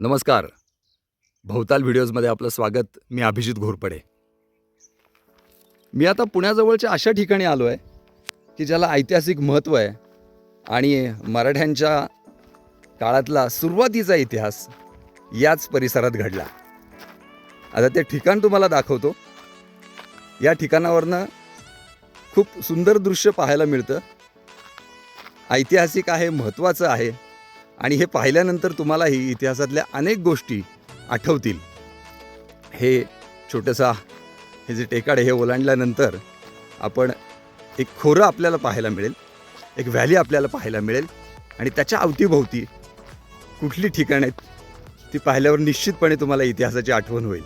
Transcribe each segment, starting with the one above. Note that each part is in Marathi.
नमस्कार. भवताल व्हिडिओजमध्ये आपलं स्वागत. मी अभिजित घोरपडे. मी आता पुण्याजवळच्या अशा ठिकाणी आलो आहे की ज्याला ऐतिहासिक महत्त्व आहे आणि मराठ्यांच्या काळातला सुरुवातीचा इतिहास याच परिसरात घडला. आता ते ठिकाण तुम्हाला दाखवतो. या ठिकाणावरनं खूप सुंदर दृश्य पाहायला मिळतं. ऐतिहासिक आहे महत्त्वाचं आहे. आणि हे पाहिल्यानंतर तुम्हालाही इतिहासातल्या अनेक गोष्टी आठवतील. हे छोटंसा हे जे टेकाड हे ओलांडल्यानंतर आपण एक खोरं आपल्याला पाहायला मिळेल एक व्हॅली आपल्याला पाहायला मिळेल आणि त्याच्या अवतीभोवती कुठली ठिकाणं आहेत ती पाहिल्यावर निश्चितपणे तुम्हाला इतिहासाची आठवण होईल.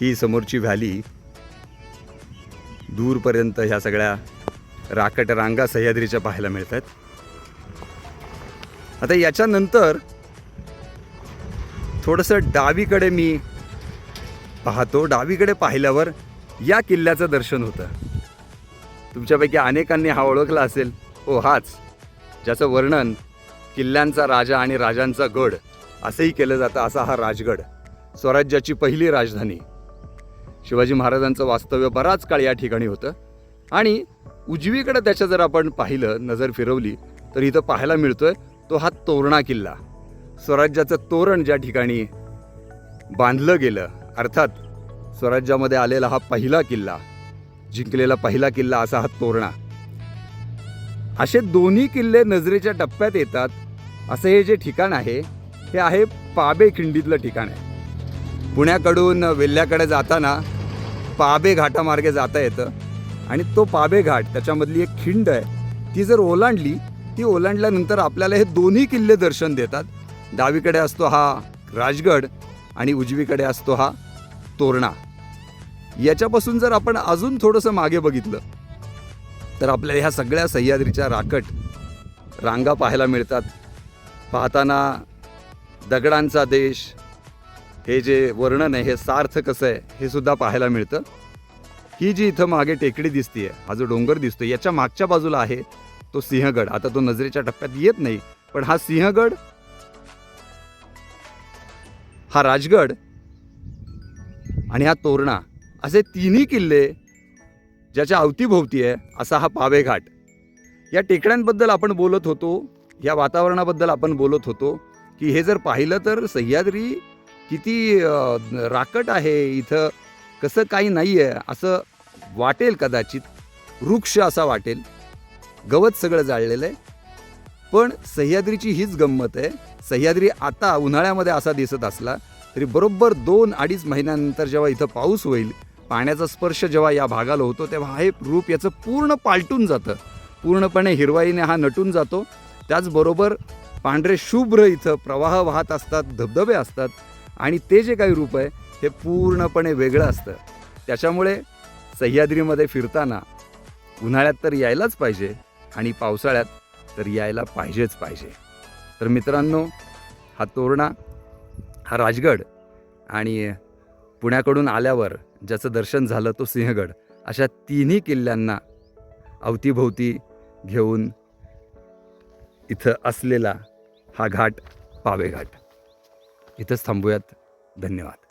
ही समोरची व्हॅली दूरपर्यंत ह्या सगळ्या राकट रांगा सह्याद्रीच्या पाहायला मिळतात. आता याच्यानंतर थोडंसं डावीकडे मी पाहतो. डावीकडे पाहिल्यावर या किल्ल्याचं दर्शन होतं. तुमच्यापैकी अनेकांनी हा ओळखला असेल. हो हाच. ज्याचं वर्णन किल्ल्यांचा राजा आणि राजांचा गड असंही केलं जातं. असा हा राजगड स्वराज्याची पहिली राजधानी. शिवाजी महाराजांचं वास्तव्य बराच काळ या ठिकाणी होतं. आणि उजवीकडे त्याच्या जर आपण पाहिलं नजर फिरवली तर इथं पाहायला मिळतोय तो हा तोरणा किल्ला. स्वराज्याचं तोरण ज्या ठिकाणी बांधलं गेलं अर्थात स्वराज्यामध्ये आलेला हा पहिला किल्ला जिंकलेला पहिला किल्ला असा हा तोरणा. असे दोन्ही किल्ले नजरेच्या टप्प्यात येतात. असं हे जे ठिकाण आहे हे आहे पाबे खिंडीतलं ठिकाण आहे. पुण्याकडून वेल्ल्याकडे जाताना पाबे घाटामार्गे जाता येतं आणि तो पाबे घाट त्याच्यामधली एक खिंड आहे ती जर ओलांडली ती ओलांडल्यानंतर आपल्याला हे दोन्ही किल्ले दर्शन देतात. डावीकडे असतो हा राजगड आणि उजवीकडे असतो हा तोरणा. याच्यापासून जर आपण अजून थोडंसं मागे बघितलं तर आपल्या ह्या सगळ्या सह्याद्रीच्या राकट रांगा पाहायला मिळतात. पाहताना दगडांचा देश हे जे वर्णन आहे हे सार्थ कसं आहे हे सुद्धा पाहायला मिळतं. ही जी इथं मागे टेकडी दिसतीये हा जो डोंगर दिसतो याच्या मागच्या बाजूला आहे तो सिंहगड. आता तो नजरेच्या टप्प्यात येत नाही पण हा सिंहगड हा राजगड आणि हा तोरणा असे तिन्ही किल्ले ज्याच्या अवतीभोवती आहे असा हा पावे घाट या टेकड्यांबद्दल आपण बोलत होतो या वातावरणाबद्दल आपण बोलत होतो की हे जर पाहिलं तर सह्याद्री किती राकट आहे इथं कसं काही नाही आहे असं वाटेल कदाचित वृक्ष असा वाटेल. गवत सगळं जाळलेलं आहे. पण सह्याद्रीची हीच गंमत आहे. सह्याद्री आता उन्हाळ्यामध्ये असा दिसत असला तरी बरोबर दोन अडीच महिन्यानंतर जेव्हा इथं पाऊस होईल पाण्याचा स्पर्श जेव्हा या भागाला होतो तेव्हा हे रूप याचं पूर्ण पालटून जातं. पूर्णपणे हिरवाईने हा नटून जातो. त्याचबरोबर पांढरे शुभ्र इथं प्रवाह वाहत असतात धबधबे असतात आणि ते जे काही रूप आहे हे पूर्णपणे वेगळं असतं. त्याच्यामुळे सह्याद्रीमध्ये फिरताना उन्हाळ्यात तर यायलाच पाहिजे. आणि पावसाळ्यात तर यायला पाहिजेच पाहिजे. तर मित्रांनो हा तोरणा हा राजगड आणि पुण्याकडून आल्यावर ज्याचं दर्शन झालं तो सिंहगड अशा तिन्ही किल्ल्यांना अवतीभोवती घेऊन इथं असलेला हा घाट पावे घाट इथंच थांबूयात. धन्यवाद.